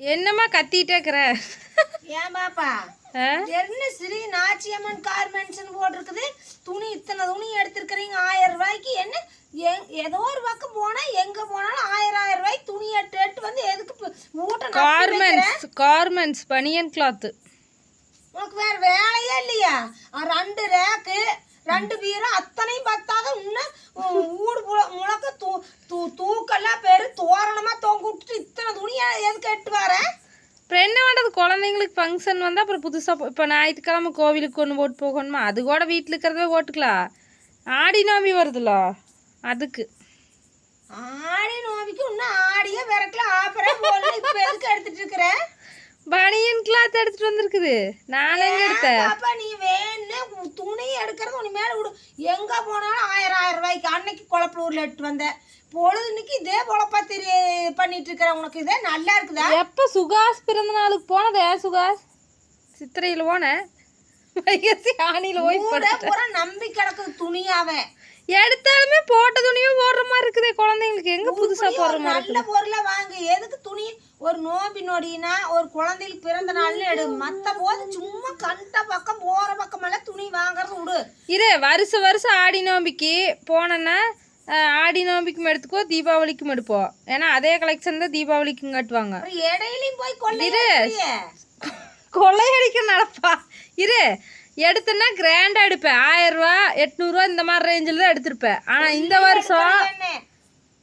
என்னம்மா கத்திட்டே இருக்கிற? ஏன் பாப்பா? என்ன ஸ்ரீ நாச்சியம்மன் கார்மெண்ட்ஸ்னு போட்டிருக்குது? துணி இத்தனை துணி எடுத்திருக்கிறீங்க ஆயிரம் ரூபாய்க்கு? என்ன? ஏதோ ஒரு பக்கம் போனா எங்க போனாலும் ஆயிரம் ஆயிரம் ரூபாய்க்கு துணி எட்டு எட்டு வந்து எதுக்கு வைக்கிற? கார்மெண்ட்ஸ் கார்மெண்ட்ஸ் பனியன் கிளாத்து உனக்கு வேற வேலையே இல்லையா? ரெண்டு ரேக்கு ரெண்டு பீரம் அத்தனையும் பார்த்தாத இன்னும் ஊடு புல- முழக்க தூ தூ தூக்கெல்லாம் பேரு தோரணமா தொங்க விட்டுட்டு இத்தனை துணியை எதுக்கு எட்டு வர? அப்புறம் என்ன பண்ணுறது குழந்தைங்களுக்கு ஃபங்க்ஷன் வந்தால் அப்புறம் புதுசாக இப்போ ஞாயிற்றுக்கிழமை கோவிலுக்கு ஒன்று போட்டு போகணுமா? அது கூட வீட்டில் இருக்கிறதே போட்டுக்கலாம். ஆடி நோம்பி வருதுல்ல அதுக்கு. ஆடி நோவிக்கு இன்னும் ஆடியே விறக்கல ஆப்பரே போடல இப்ப எதுக்கு எடுத்துட்டு இருக்கிற? பனியன் கிளாத் எடுத்துகிட்டு வந்திருக்குது. நான் எங்கே எடுத்தேன்? பாப்பா நீ வேணு துணி எடுக்கிறது உனி மேல விடு. எங்க போனாலும் ஆயிரம் ஆயிரம் ரூபாய்க்கு அன்னைக்கு குழப்பலூர்ல எடுத்து வந்த பொழுதுன்னைக்கு இதே பொழப்பா தெரிய பண்ணிட்டு இருக்கிற உனக்கு இதே நல்லா இருக்குதா? எப்போ சுகாஸ் பிறந்த நாளுக்கு போனதே? சுகாஸ்? சித்திரையில் போனேன். வைகசி ஆணியில் போய் நம்பி கிடக்குது துணியாவே எடுத்தாலுமே போட்ட துணியும் போடுற மாதிரி இருக்குதே குழந்தைங்களுக்கு. எங்கே புதுசாக போடுற மாதிரி நல்ல பொருளை வாங்கு. எதுக்கு துணி? ஒரு நோம்பி நொடினா ஒரு குழந்தைக்கு பிறந்த நாள்னு எடு. மத்த போது சும்மா கண்ட பக்கம் போற பக்கம் எல்லாம் துணி வாங்குறது விடு இரு வருஷம் வருஷம் ஆடி நோம்பிக்கு போனேன்னா ஆடி நோம்பிக்கும் எடுத்துக்கோ தீபாவளிக்கும் எடுப்போம் ஏன்னா அதே கலெக்ஷன் தான் தீபாவளிக்கும் கட்டுவாங்க. இடையிலயும் போய் கொள்ளையே கொள்ளையடிக்க நடப்பா இரு. எடுத்தேன்னா கிராண்டாக எடுப்பேன். ஆயிரம் ரூபா எட்நூறுவா இந்த மாதிரி ரேஞ்சில் தான் எடுத்திருப்பேன். ஆனால் இந்த வருஷம்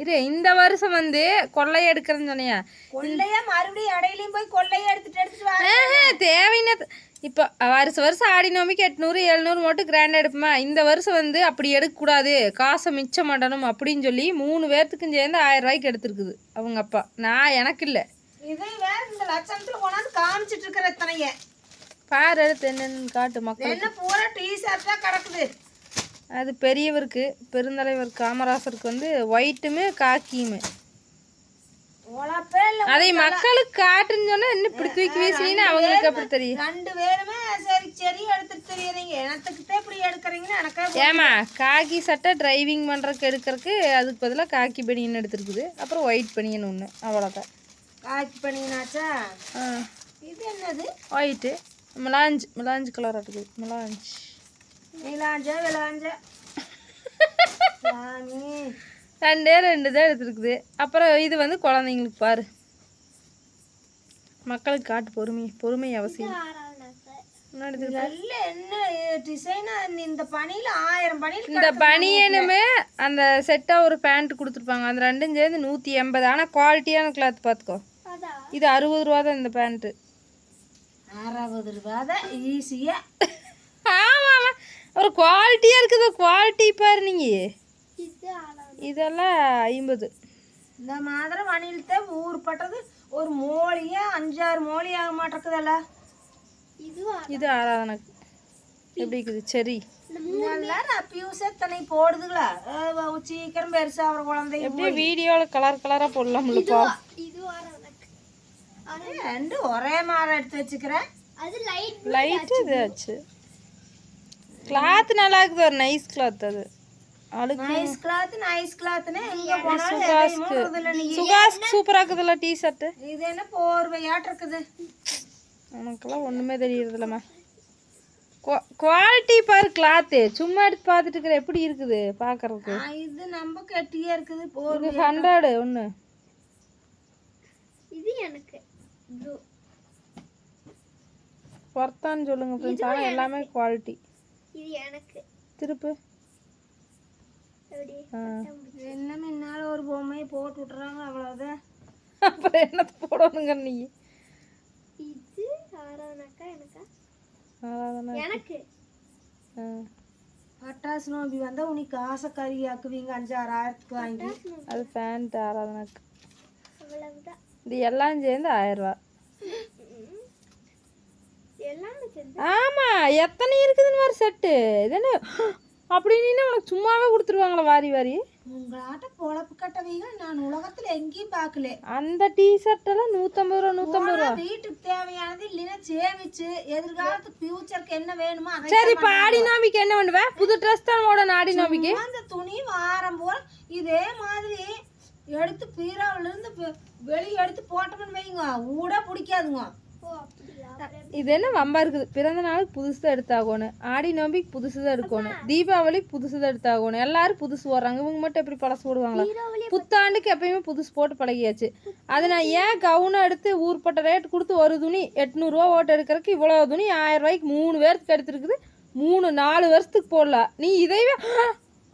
இரு இந்த வருஷம் வந்து கொள்ளை எடுக்கிறேன்னு சொன்னியா. கொள்ளையா? மறுபடியும் இடையிலயும் போய் கொள்ளைய எடுத்துட்டு எடுத்துட்டு தேவைன்னா இப்போ வருஷம் வருஷம் ஆடி நோம்பிக்கு எட்நூறு எழுநூறு மட்டும் கிராண்டாக எடுப்போமா? இந்த வருஷம் வந்து அப்படி எடுக்கக்கூடாது. காசை மிச்சம் பண்ணணும் அப்படின்னு சொல்லி மூணு பேர்த்துக்கும் சேர்ந்து ஆயிரம் ரூபாய்க்கு எடுத்துருக்குது அவங்க அப்பா. நான் எனக்கு இல்லை. இதை வேற இந்த லட்சணத்துல கொண்டாந்து காமிச்சிட்டு இருக்கிற இத்தனைய. பாரு எடுத்து என்னன்னு காட்டு மக்கள் என்ன பூரா டீ ஷர்ட்டா கிடக்குது. அது பெரியவருக்கு பெருந்தலைவர் காமராசருக்கு வந்து ஒயிட்டுமே காக்கியுமே. அதை மக்களுக்கு காட்டுன்னு சொன்னா இன்னும் இப்படி தூக்கி வீசினீங்கன்னா அவங்களுக்கு அப்படி தெரியும்? ரெண்டு பேருமே சரி சரி எடுத்துட்டு தெரியறீங்க. எனத்துக்கிட்டே இப்படி எடுக்கிறீங்கன்னு எனக்கே ஏமா காக்கி சட்டை டிரைவிங் பண்ணுறதுக்கு எடுக்கிறதுக்கு அதுக்கு பதிலாக காக்கி பனியன் எடுத்துருக்குது. அப்புறம் ஒயிட் பனியன் ஒன்று அவ்வளோதான் காக்கி பண்ணினாச்சா ஆ. இது என்னது? ஒயிட்டு மிலாஞ்ச் மிலாஞ்ச் கலர் இருக்குது விளாஞ்ச சாமி ரெண்டே ரெண்டு தான் எடுத்துருக்குது. அப்புறம் இது வந்து குழந்தைங்களுக்கு பாரு. மக்களுக்கு காட்டு பொறுமை பொறுமை அவசியம். இந்த பனியனுமே அந்த செட்டாக ஒரு பேண்ட் கொடுத்துருப்பாங்க. அந்த ரெண்டும் சேர்ந்து நூற்றி எண்பது. ஆனால் குவாலிட்டியான கிளாத் பார்த்துக்கோ இது அறுபது ரூபா தான் இந்த பேண்ட்டு அறுபது ரூபா தான் ஈஸியா ஆமாம் ஒரு குவாலிட்டியாக இருக்குது. குவாலிட்டி பாரு நீங்கள் இதெல்லாம் ஐம்பது. இந்த மாதிரி வணிகத்தை ஊர்பட்டது. ஒரு மோழியே அஞ்சாறு மோழி ஆக மாட்டேக்குதல்ல இது ஆராதனைக்கு எப்படி இருக்குது? சரி. எத்தனை போடுதுங்களா? சீக்கிரம் பெருசாகிற குழந்தைங்க எப்படியும் வீடியோவில் கலர் கலராக போடலாம்லப்பா ரெண்டு ஒரே மாதிரி எடுத்து வச்சுக்கிறேன் லைட்டு இதாச்சு கிளாத் நல்லா இருக்குது ஒரு நைஸ் கிளாத் அது. நைஸ் கிளாத் நைஸ் கிளாத்னு எங்க போனாலும் சுகாஸ்க்கு. எதையும் இதுல நீ. சுகாஸ்க்கு சூப்பராக இருக்குதுல்ல டி ஷர்ட்டு இது என்ன போர்வையாட்டு இருக்குது? உனக்கெல்லாம் ஒன்றுமே தெரியறதில்லம்மா. குவாலிட்டி பாரு கிளாத்து சும்மா எடுத்து பார்த்துட்டு இருக்கிற எப்படி இருக்குது பார்க்கறதுக்கு? ஆ, இது நம்ம கெட்டியா இருக்குது போர்வை இது ஹண்ட்ரடு ஒன்று இது எனக்கு. ஒர்த்தான்னு சொல்லுங்க ஃப்ரெண்ட்ஸ் ஆனால் எல்லாமே குவாலிட்டி இது எனக்கு. திருப்பு. ஆ. என்ன முன்னால ஒரு பொம்மையை போட்டு விட்டுறாங்க அவ்வளவுதான். அப்புறம் என்னத்தை போடணுங்க நீ? இது ஆறானாக்கா எனக்கா? ஆராதனை எனக்கு. பட்டாசு நோம்பி வந்தா உனக்கு ஆசை கறி ஆக்குவீங்க அஞ்சாறு ஆயிரத்துக்கு வாங்கி. அது பேண்ட் ஆராதனைக்கு. அவ்வளவுதான். இது எல்லாம் சேர்ந்து ஆயிரம் ரூபா எல்லாமே சேர்ந்து? ஆமா எத்தனை இருக்குதுன்னு ஒரு செட்டு இது என்ன? அப்படின்னு உனக்கு சும்மாவே கொடுத்துருவாங்களா வாரி வாரி. உங்களாட்ட பொழப்பு கட்டவீங்க நான் உலகத்துல எங்கேயும் பார்க்கல. அந்த டி ஷர்ட் எல்லாம் நூற்றம்பது ரூபா நூற்றம்பது ரூபா. வீட்டுக்கு தேவையானது இல்லைன்னா சேமிச்சு எதிர்காலத்துக்கு ஃபியூச்சருக்கு என்ன வேணுமோ சரி இப்போ ஆடி நோம்பிக்கு என்ன பண்ணுவேன் புது ட்ரெஸ் தான் போடணும் ஆடி நோம்பிக்கு அந்த துணி வாரம் போல் இதே மாதிரி எடுத்து பீராவுல இருந்து வெ- வெளியே எடுத்து போட்டோம்னு வைங்க. ஊட பிடிக்காதுங்க. இது என்ன வம்பா இருக்குது? பிறந்த நாளுக்கு புதுசு தான் எடுத்தாகணும். ஆடி நோம்பிக்கு புதுசு தான் எடுக்கணும். தீபாவளிக்கு புதுசு தான் எடுத்தாகணும். எல்லாரும் புதுசு போடுறாங்க. இவங்க மட்டும் எப்படி பழசு போடுவாங்களா? புத்தாண்டுக்கு எப்பயுமே புதுசு போட்டு பழகியாச்சு. அது நான் ஏன் கவுனை எடுத்து ஊர்பட்ட ரேட் கொடுத்து ஒரு துணி எட்நூறுரூவா ஓட்டு எடுக்கிறதுக்கு இவ்வளோ துணி? ஆயிரம் ரூபாய்க்கு மூணு பேர்த்துக்கு எடுத்துருக்குது. மூணு நாலு வருஷத்துக்கு போடலாம் நீ இதைவே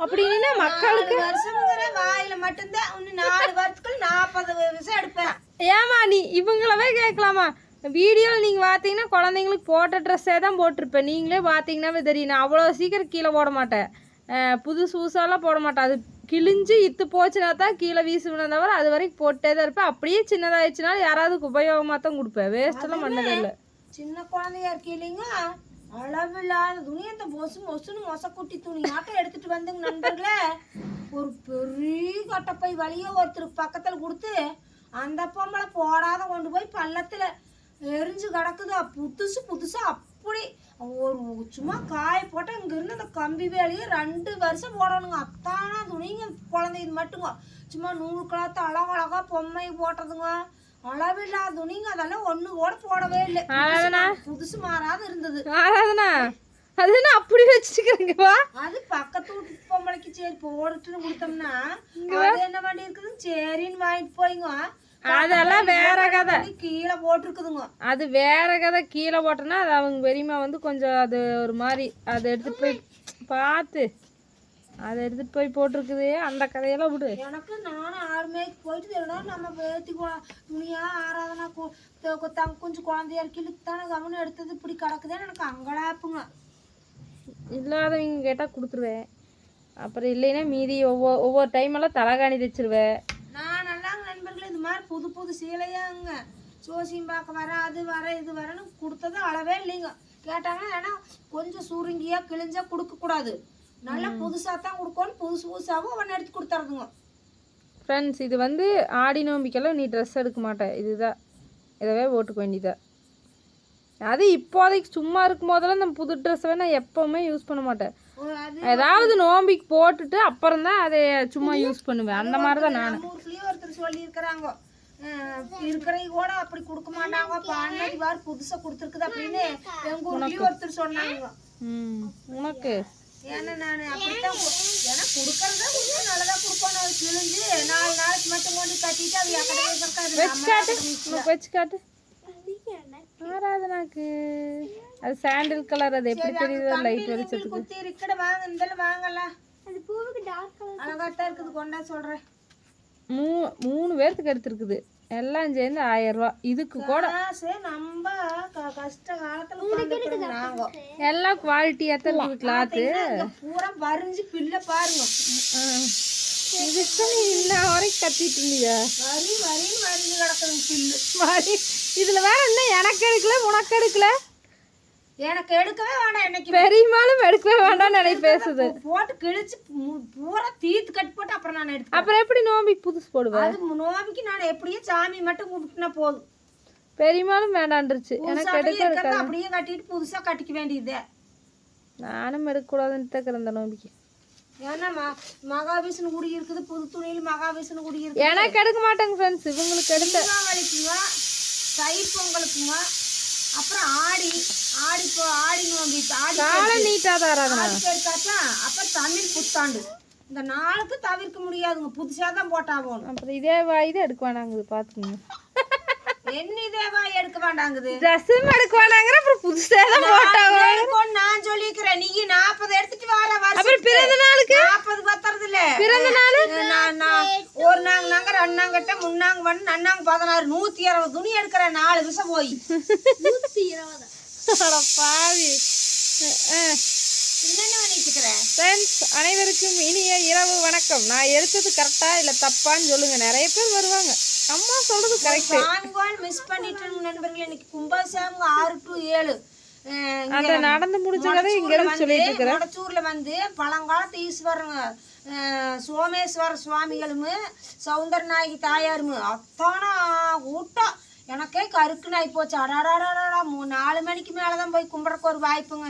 அப்படின்னா மக்களுக்கு நாலு வருஷம்ங்கிற வாயில மட்டும்தான் இன்னும் நாலு வருஷத்துக்குள்ள நாற்பது வருஷம் எடுப்பேன். ஏமா நீ இவங்களவே கேட்கலாமா? வீடியோவில் நீங்கள் பார்த்தீங்கன்னா குழந்தைங்களுக்கு போட்ட ட்ரெஸ்ஸே தான் போட்டிருப்பேன். நீங்களே பார்த்தீங்கன்னாவே தெரியும். நான் அவ்வளோ சீக்கிரம் கீழே போட மாட்டேன். அஹ் புதுசு புதுசாலாம் போட மாட்டேன். அது கிழிஞ்சு இத்து போச்சுனா தான் கீழே வீசுவேன் தவிர அது வரைக்கும் போட்டே தான் இருப்பேன். அப்படியே சின்னதாகிடுச்சுனாலும் யாராவது உபயோகமாக தான் கொடுப்பேன். வேஸ்ட்டெல்லாம் பண்ணதே இல்லை. சின்ன குழந்தையா இருக்கீங்க அளவில்லாத துணி அந்த மொசு மொசுன்னு மொசக்குட்டி துணியாட்டம் எடுத்துட்டு வந்துங்க நண்பர்களே. ஒரு பெரிய கட்டப்பை வழிய ஒருத்தருக்கு பக்கத்தில் கொடுத்து அந்த பொம்பளை போடாத கொண்டு போய் பள்ளத்தில் எரிஞ்சு கிடக்குது. புதுசு புதுசாக அப்படி ஒரு சும்மா காய போட்டால் இங்கேருந்து அந்த கம்பி வேலையை ரெண்டு வருஷம் போடணுங்க. அத்தானா துணிங்க குழந்தை இது மட்டுங்க. சும்மா நூறு கிளாத்து அழகழகா பொம்மை போட்டதுங்க. அளவில்லாத துணிங்க அதெல்லாம் ஒண்ணு கூட போடவே இல்லை. புதுசு மாறாத இருந்தது. ஆராதனா? அது என்ன அப்படி வச்சுக்கிறேங்கப்பா அது பக்கத்து வீட்டு பொம்பளைக்கு சரி போட்டுன்னு கொடுத்தோம்னா அது என்ன பண்ணி இருக்குது? சரின்னு வாங்கிட்டு போய்ங்க. அதெல்லாம் வேற கதை. கீழே போட்டிருக்குதுங்க. அது வேற கதை. கீழே போட்டோன்னா அது அவங்க பெரியம்மா வந்து கொஞ்சம் அது ஒரு மாதிரி அதை எடுத்துட்டு போய் பார்த்து. அதை எடுத்துட்டு போய் போட்டிருக்குது அந்த கதையெல்லாம் விடு. எனக்கு நானும் ஆறு மேய்க்கு போயிட்டு தெரியும் நம்ம கொ- துணியா தங்க கொஞ்சம் குழந்தையா இருக்கு தானே கவனம் எடுத்தது இப்படி கிடக்குதுன்னு எனக்கு அங்கலாப்புங்க. இல்லாதவங்க கேட்டால் கொடுத்துருவேன். அப்புறம் இல்லைன்னா மீதி ஒவ்வொரு ஒவ்வொரு டைம் எல்லாம் தலகாணி தைச்சிருவேன் நான் நல்லாங்க நண்பர்களே இது மாதிரி புது புது சீலையாங்க. சோசியம் பார்க்க வர அது வர இது வரன்னு கொடுத்தது அளவே இல்லைங்க. கேட்டாங்கன்னா ஏன்னா கொஞ்சம் சுருங்கியா கிழிஞ்சா கொடுக்கக்கூடாது. நல்லா புதுசாக தான் கொடுக்கணும் புதுசு புதுசாகவும் அவன் எடுத்து கொடுத்துறதுங்க. ஃப்ரெண்ட்ஸ் இது வந்து ஆடி நோம்பிக்கெல்லாம் நீ ட்ரெஸ் எடுக்க மாட்டேன் இதுதான். இதவே போட்டுக்க வேண்டியதா? அது இப்போதைக்கு சும்மா இருக்கும் போதெல்லாம் நம்ம புது ட்ரெஸ்ஸை நான் எப்போவுமே யூஸ் பண்ண மாட்டேன் ஏதாவது நோம்பிக்கு போட்டுட்டு அப்புறம் தான் அதை சும்மா யூஸ் பண்ணுவேன். அந்த மாதிரி தான் நான். ஒருத்தர் சொல்லியிருக்கிறாங்க இருக்கிறவங்க கூட அப்படி கொடுக்க மாட்டாங்க பாண்டி வார் புதுசா கொடுத்துருக்குது அப்படின்னு எங்க ஊர்லயும் ஒருத்தர் சொன்னாங்க. ம் உனக்கு. ஏன்னா நான் அப்படித்தான் ஏன்னா கொடுக்கறதா கொஞ்சம் நல்லதா கொடுக்கணும் அது கிழிஞ்சு நாலு நாளைக்கு மட்டும் கொண்டு கட்டிட்டு அது எக்கட வைக்கிறக்காது வச்சு காட்டு. உனக்கு வச்சு காட்டு. ஆராதனாக்கு. அது சாண்டில் கலர் அது எப்படி தெரியுது? லைட் வெளிச்சத்துக்கு. குத்தி இருக்கட வாங்க இந்த வாங்கலாம். அது பூவுக்கு டார்க் கலர் அழகாத்தான் இருக்குது கொண்டா சொல்றேன். மூ மூணு பேர்த்துக்கு எடுத்துருக்குது. எல்லாம் சேர்ந்து ஆயிரம் ரூபா இதுக்கு கூட நம்ம கஷ்ட காலத்துல எல்லாம் குவாலிட்டியாக தான் இருக்குது கிளாத்து பூரா வரிஞ்சு பில்ல பாருங்க. இன்ன வரைக்கும் கத்திட்டு இருந்தியா வரி வரின்னு வரிஞ்சு கிடக்குது பில்லு. மாதிரி இதுல வேற என்ன? எனக்கு எடுக்கல உனக்கு எடுக்கல. எனக்கு எடுக்கவே வேண்டாம் என்னைக்கு பெரியமாலும் எடுக்கவே வேண்டாம்னு நினை பேசுது. போட்டு கிழிச்சு பூரா தீத்து கட்டி போட்டு அப்புறம் நான் எடுத்து அப்புறம் எப்படி நோம்பிக்கு புதுசு போடுவேன் அது நோம்பிக்கு நான் எப்படியும் சாமி மட்டும் கும்பிட்டுனா போதும். பெரியமாலும் வேண்டான்றுச்சு. எனக்கு எடுக்க அப்படியே கட்டிட்டு புதுசா கட்டிக்க வேண்டியது. நானும் எடுக்கக்கூடாதுன்னு தக்கிறேன் இந்த நோம்பிக்கு. ஏன்னா மகாவிஷ்ணு குடி இருக்குது புது துணியில் மகாவிஷ்ணு குடி இருக்குது. எனக்கு எடுக்க மாட்டேங்க ஃப்ரெண்ட்ஸ் இவங்களுக்கு எடுத்த தீபாவளிக்குங்க தை பொங்கலுக்குங்க அப்புறம் ஆடி ஆடி இப்போ ஆடி நோம்பி ஆடி காலை நீட்டாக தான் அப்புறம் தமிழ் புத்தாண்டு. இந்த நாளுக்கு தவிர்க்க முடியாதுங்க. புதுசா தான் போட்டா போகணும் அப்புறம் இதே வாய் தான் எடுக்க வேணாங்குது பார்த்துக்கோங்க என்ன தேவா எடுக்க வேண்டாங்குது? ட்ரெஸ்ஸும் எடுக்க வேணாங்கிற அப்புறம் புதுசாக தான் போட்டாங்க எடுக்கணும் நான் சொல்லிக்கிறேன். நீ நாற்பது எடுத்துட்டு வர அப்புறம் வருஷம் பிறந்த நாளுக்கு? நாற்பது பத்துறது இல்ல பிறந்த நாள்? நான் நான் ஒரு நாங்க நாங்க ரெண்டாங்கிட்ட முன்னாங்க பண்ணு நன்னாங்க பதினாறு நூத்தி இருபது துணி எடுக்கிறேன் நாலு விஷம் போய். இருபது அட பாவி. ஃப்ரெண்ட்ஸ் அனைவருக்கும் இனிய இரவு வணக்கம். நான் எடுத்தது கரெக்டா இல்லை தப்பான்னு சொல்லுங்க. நிறைய பேர் வருவாங்க. அம்மா சொல்றது கரெக்ட் சாமிவான் மிஸ் பண்ணிட்டு நண்பர்கள். இன்னைக்கு கும்பாசாமி ஆறு டு ஏழு. அந்த நடந்து முடிஞ்ச கதை இங்க சொல்லிட்டு இருக்கிறேன். மொடச்சூர்ல வந்து பழங்காலத்து ஈஸ்வரங்க சோமேஸ்வர சுவாமிகளும் சௌந்தரநாயகி தாயாரும் அத்தானா கூட்டம் எனக்கே கருக்குன்னு ஆகி போச்சு அடாடாடாடா நாலு மணிக்கு மேலே தான் போய் கும்பிட்றக்கு ஒரு வாய்ப்புங்க.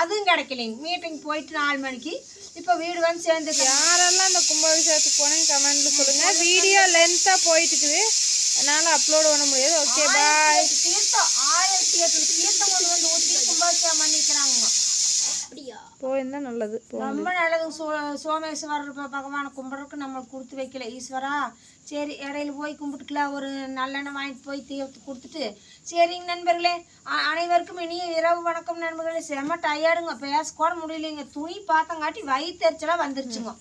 அதுவும் கிடைக்கலைங்க. மீட்டிங் போயிட்டு நாலு மணிக்கு. இப்போ வீடு வந்து சேர்ந்துக்க யாரெல்லாம் அந்த கும்பாபிஷேகத்துக்கு போனேன்னு கமெண்ட்ல சொல்லுங்க. வீடியோ லென்த்தா போயிட்டு இருக்குது அதனால அப்லோட் பண்ண முடியாது. ஓகே பாய் தீர்த்தம். ஆயிரத்தி எட்டு தீர்த்தம் கொண்டு வந்து ஊற்றி கும்பாபிஷேகம் பண்ணிக்கிறாங்க. போயிருந்தா நல்லது ரொம்ப நல்லது சோ சோமேஸ்வரர் பகவானை கும்பிட்றதுக்கு நம்மளுக்கு கொடுத்து வைக்கல ஈஸ்வரா. சரி இடையில போய் கும்பிட்டுக்கலாம் ஒரு நல்லெண்ணெய் வாங்கிட்டு போய் தீர்த்து கொடுத்துட்டு. சரிங்க நண்பர்களே அனைவருக்கும் இனிய இரவு வணக்கம் நண்பர்களே. செம்ம டயர்டுங்க பேச கூட முடியலைங்க. துணி பார்த்தங்காட்டி வயிற்றுச்சலாக வந்துருச்சுங்க.